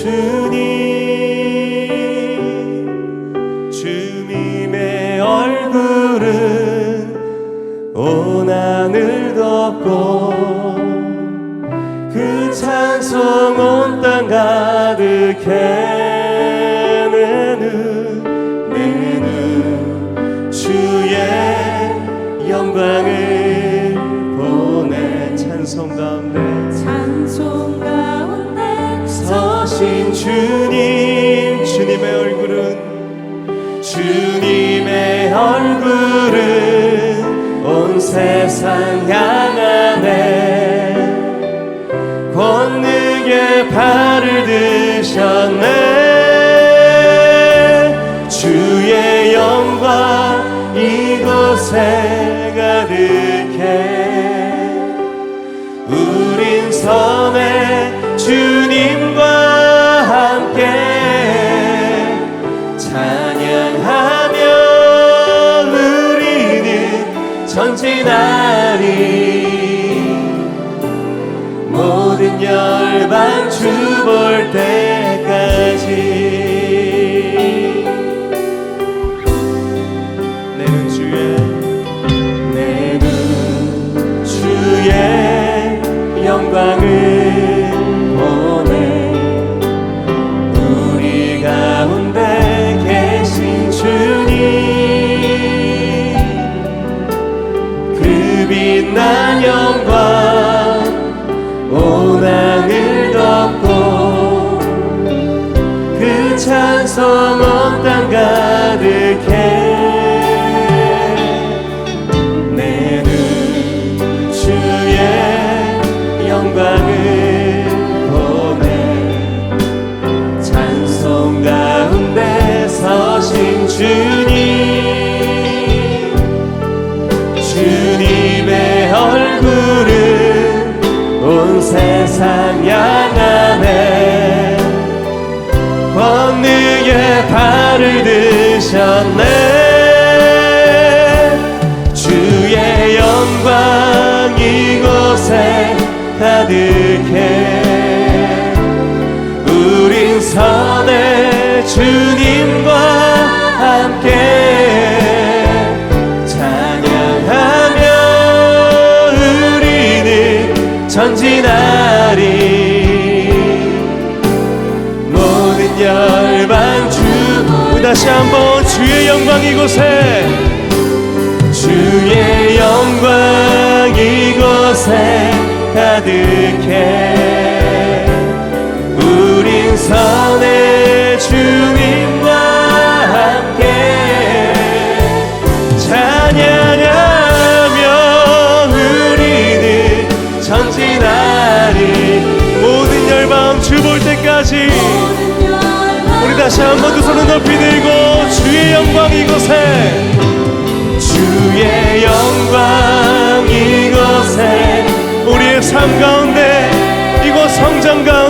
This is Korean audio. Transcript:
주님 주님의 얼굴은 온 하늘 덮고 그 찬송 온 땅 가득해. 서신 주님. 주님의 얼굴은 주님의 얼굴은 온 세상 향하네 권능의 발을 드셨네. 주의 영광 이곳에 가득해. 우린 섬에 전진하리. 모든 열방 주 볼 때까지. 내는 주의 내는 주의 영광을 온 하늘 덮고 그 찬송 온땅 가득해 온 세상 향하네. 권능의 발을 드셨네. 주의 영광 이곳에 가득해 전진하리 모든 열방 주 다시 한번 주의 영광 이곳에 주의 영광 이곳에 가득해 전진하리 모든 열방 주 볼 때까지 우리 다시 한번 두 손을 높이 들고 주의 영광 이곳에 주의 영광 이곳에 우리의 삶 가운데 이곳 성장 가운데